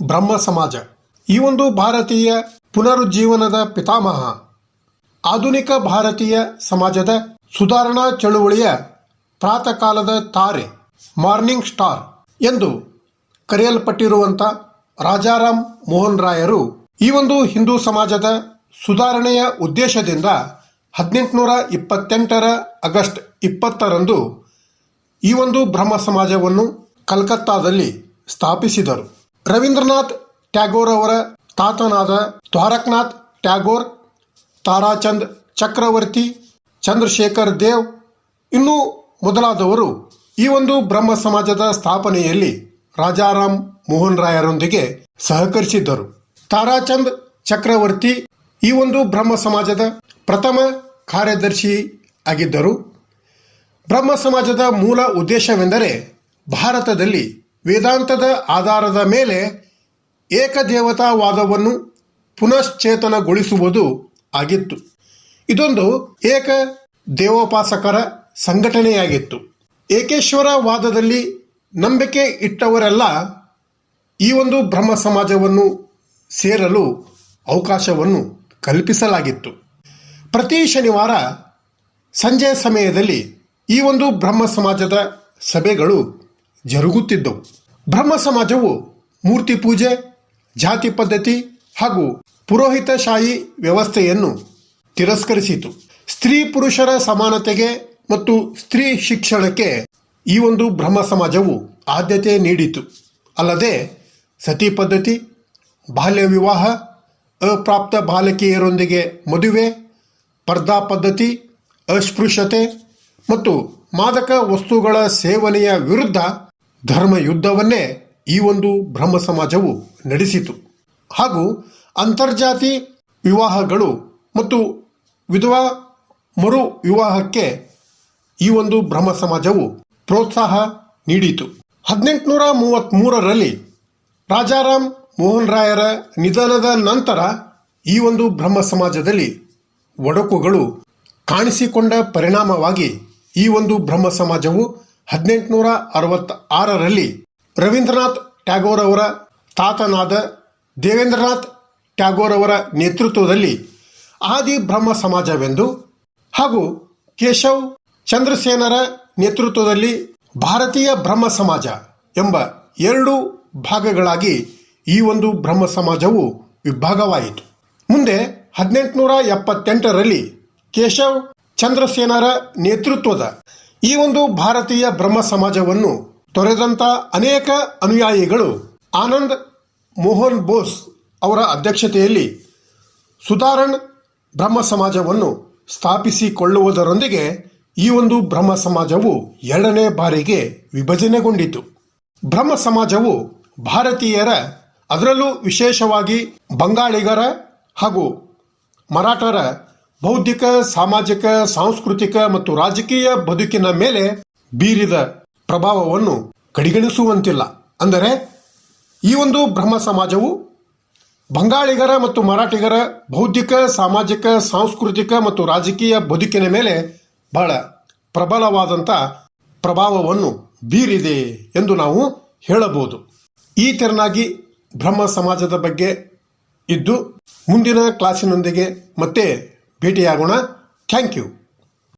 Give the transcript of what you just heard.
ಬ್ರಹ್ಮ ಸಮಾಜ. ಈ ಒಂದು ಭಾರತೀಯ ಪುನರುಜ್ಜೀವನದ ಪಿತಾಮಹ, ಆಧುನಿಕ ಭಾರತೀಯ ಸಮಾಜದ ಸುಧಾರಣಾ ಚಳುವಳಿಯ ಪ್ರಾತಕಾಲದ ತಾರೆ, ಮಾರ್ನಿಂಗ್ ಸ್ಟಾರ್ ಎಂದು ಕರೆಯಲ್ಪಟ್ಟಿರುವಂಥ ರಾಜಾರಾಮ್ ಮೋಹನ್ ರಾಯರು ಈ ಒಂದು ಹಿಂದೂ ಸಮಾಜದ ಸುಧಾರಣೆಯ ಉದ್ದೇಶದಿಂದ ಹದಿನೆಂಟುನೂರ ಇಪ್ಪತ್ತೆಂಟರ ಆಗಸ್ಟ್ ಇಪ್ಪತ್ತರಂದು ಈ ಒಂದು ಬ್ರಹ್ಮ ಸಮಾಜವನ್ನು ಕಲ್ಕತ್ತಾದಲ್ಲಿ ಸ್ಥಾಪಿಸಿದರು. ರವೀಂದ್ರನಾಥ್ ಟ್ಯಾಗೋರ್ ಅವರ ತಾತನಾದ ದ್ವಾರಕನಾಥ್ ಟ್ಯಾಗೋರ್, ತಾರಾಚಂದ್ ಚಕ್ರವರ್ತಿ, ಚಂದ್ರಶೇಖರ್ ದೇವ್ ಇನ್ನೂ ಮೊದಲಾದವರು ಈ ಒಂದು ಬ್ರಹ್ಮ ಸಮಾಜದ ಸ್ಥಾಪನೆಯಲ್ಲಿ ರಾಜಾರಾಮ್ ಮೋಹನ್ ರಾಯರೊಂದಿಗೆ ಸಹಕರಿಸಿದ್ದರು. ತಾರಾಚಂದ್ ಚಕ್ರವರ್ತಿ ಈ ಒಂದು ಬ್ರಹ್ಮ ಸಮಾಜದ ಪ್ರಥಮ ಕಾರ್ಯದರ್ಶಿ ಆಗಿದ್ದರು. ಬ್ರಹ್ಮ ಸಮಾಜದ ಮೂಲ ಉದ್ದೇಶವೆಂದರೆ ಭಾರತದಲ್ಲಿ ವೇದಾಂತದ ಆಧಾರದ ಮೇಲೆ ಏಕದೇವತಾವಾದವನ್ನು ಪುನಶ್ಚೇತನಗೊಳಿಸುವುದು ಆಗಿತ್ತು. ಇದೊಂದು ಏಕ ದೇವೋಪಾಸಕರ ಸಂಘಟನೆಯಾಗಿತ್ತು. ಏಕೇಶ್ವರವಾದದಲ್ಲಿ ನಂಬಿಕೆ ಇಟ್ಟವರೆಲ್ಲ ಈ ಒಂದು ಬ್ರಹ್ಮ ಸಮಾಜವನ್ನು ಸೇರಲು ಅವಕಾಶವನ್ನು ಕಲ್ಪಿಸಲಾಗಿತ್ತು. ಪ್ರತಿ ಶನಿವಾರ ಸಂಜೆ ಸಮಯದಲ್ಲಿ ಈ ಒಂದು ಬ್ರಹ್ಮ ಸಮಾಜದ ಸಭೆಗಳು ಜರುಗುತ್ತಿದ್ದವು. ಬ್ರಹ್ಮ ಸಮಾಜವು ಮೂರ್ತಿ ಪೂಜೆ, ಜಾತಿ ಪದ್ಧತಿ ಹಾಗೂ ಪುರೋಹಿತಶಾಹಿ ವ್ಯವಸ್ಥೆಯನ್ನು ತಿರಸ್ಕರಿಸಿತು. ಸ್ತ್ರೀ ಪುರುಷರ ಸಮಾನತೆಗೆ ಮತ್ತು ಸ್ತ್ರೀ ಶಿಕ್ಷಣಕ್ಕೆ ಈ ಒಂದು ಬ್ರಹ್ಮ ಸಮಾಜವು ಆದ್ಯತೆ ನೀಡಿತು. ಅಲ್ಲದೆ ಸತಿ ಪದ್ಧತಿ, ಬಾಲ್ಯ ವಿವಾಹ, ಅಪ್ರಾಪ್ತ ಬಾಲಕಿಯರೊಂದಿಗೆ ಮದುವೆ, ಪರ್ದಾ ಪದ್ಧತಿ, ಅಸ್ಪೃಶ್ಯತೆ ಮತ್ತು ಮಾದಕ ವಸ್ತುಗಳ ಸೇವನೆಯ ವಿರುದ್ಧ ಧರ್ಮ ಯುದ್ಧವನ್ನೇ ಈ ಒಂದು ಬ್ರಹ್ಮ ಸಮಾಜವು ನಡೆಸಿತು. ಹಾಗೂ ಅಂತರ್ಜಾತಿ ವಿವಾಹಗಳು ಮತ್ತು ವಿಧವಾ ಮರು ವಿವಾಹಕ್ಕೆ ಈ ಒಂದು ಬ್ರಹ್ಮ ಸಮಾಜವು ಪ್ರೋತ್ಸಾಹ ನೀಡಿತು. ಹದಿನೆಂಟುನೂರ ಮೂವತ್ತ್ಮೂರರಲ್ಲಿ ರಾಜಾರಾಮ್ ಮೋಹನ್ ರಾಯರ ನಿಧನದ ನಂತರ ಈ ಒಂದು ಬ್ರಹ್ಮ ಸಮಾಜದಲ್ಲಿ ಒಡಕುಗಳು ಕಾಣಿಸಿಕೊಂಡ ಪರಿಣಾಮವಾಗಿ ಈ ಒಂದು ಬ್ರಹ್ಮ ಸಮಾಜವು ಹದಿನೆಂಟುನೂರ ಅರವತ್ತ ಆರರಲ್ಲಿ ರವೀಂದ್ರನಾಥ್ ಟ್ಯಾಗೋರ್ ಅವರ ತಾತನಾದ ದೇವೇಂದ್ರನಾಥ್ ಟ್ಯಾಗೋರ್ ಅವರ ನೇತೃತ್ವದಲ್ಲಿ ಆದಿ ಬ್ರಹ್ಮ ಸಮಾಜವೆಂದು ಹಾಗೂ ಕೇಶವ್ ಚಂದ್ರಸೇನರ ನೇತೃತ್ವದಲ್ಲಿ ಭಾರತೀಯ ಬ್ರಹ್ಮ ಸಮಾಜ ಎಂಬ ಎರಡು ಭಾಗಗಳಾಗಿ ಈ ಒಂದು ಬ್ರಹ್ಮ ಸಮಾಜವು ವಿಭಾಗವಾಯಿತು. ಮುಂದೆ ಹದಿನೆಂಟುನೂರ ಎಪ್ಪತ್ತೆಂಟರಲ್ಲಿ ಕೇಶವ್ ಚಂದ್ರಸೇನರ ನೇತೃತ್ವದ ಈ ಒಂದು ಭಾರತೀಯ ಬ್ರಹ್ಮ ಸಮಾಜವನ್ನು ತೊರೆದಂತ ಅನೇಕ ಅನುಯಾಯಿಗಳು ಆನಂದ್ ಮೋಹನ್ ಬೋಸ್ ಅವರ ಅಧ್ಯಕ್ಷತೆಯಲ್ಲಿ ಸುಧಾರಣ್ ಬ್ರಹ್ಮ ಸಮಾಜವನ್ನು ಸ್ಥಾಪಿಸಿಕೊಳ್ಳುವುದರೊಂದಿಗೆ ಈ ಒಂದು ಬ್ರಹ್ಮ ಸಮಾಜವು ಎರಡನೇ ಬಾರಿಗೆ ವಿಭಜನೆಗೊಂಡಿತು. ಬ್ರಹ್ಮ ಸಮಾಜವು ಭಾರತೀಯರ ಅದರಲ್ಲೂ ವಿಶೇಷವಾಗಿ ಬಂಗಾಳಿಗರ ಹಾಗೂ ಮರಾಠರ ಬೌದ್ಧಿಕ, ಸಾಮಾಜಿಕ, ಸಾಂಸ್ಕೃತಿಕ ಮತ್ತು ರಾಜಕೀಯ ಬದುಕಿನ ಮೇಲೆ ಬೀರಿದ ಪ್ರಭಾವವನ್ನು ಕಡೆಗಣಿಸುವಂತಿಲ್ಲ. ಅಂದರೆ, ಈ ಒಂದು ಬ್ರಹ್ಮ ಸಮಾಜವು ಬಂಗಾಳಿಗರ ಮತ್ತು ಮರಾಠಿಗರ ಬೌದ್ಧಿಕ, ಸಾಮಾಜಿಕ, ಸಾಂಸ್ಕೃತಿಕ ಮತ್ತು ರಾಜಕೀಯ ಬದುಕಿನ ಮೇಲೆ ಬಹಳ ಪ್ರಬಲವಾದಂಥ ಪ್ರಭಾವವನ್ನು ಬೀರಿದೆ ಎಂದು ನಾವು ಹೇಳಬಹುದು. ಈ ತೆರನಾಗಿ ಬ್ರಹ್ಮ ಸಮಾಜದ ಬಗ್ಗೆ ಇದ್ದು, ಮುಂದಿನ ಕ್ಲಾಸಿನೊಂದಿಗೆ ಮತ್ತೆ ಭೇಟಿಯಾಗೋಣ ಥ್ಯಾಂಕ್ ಯು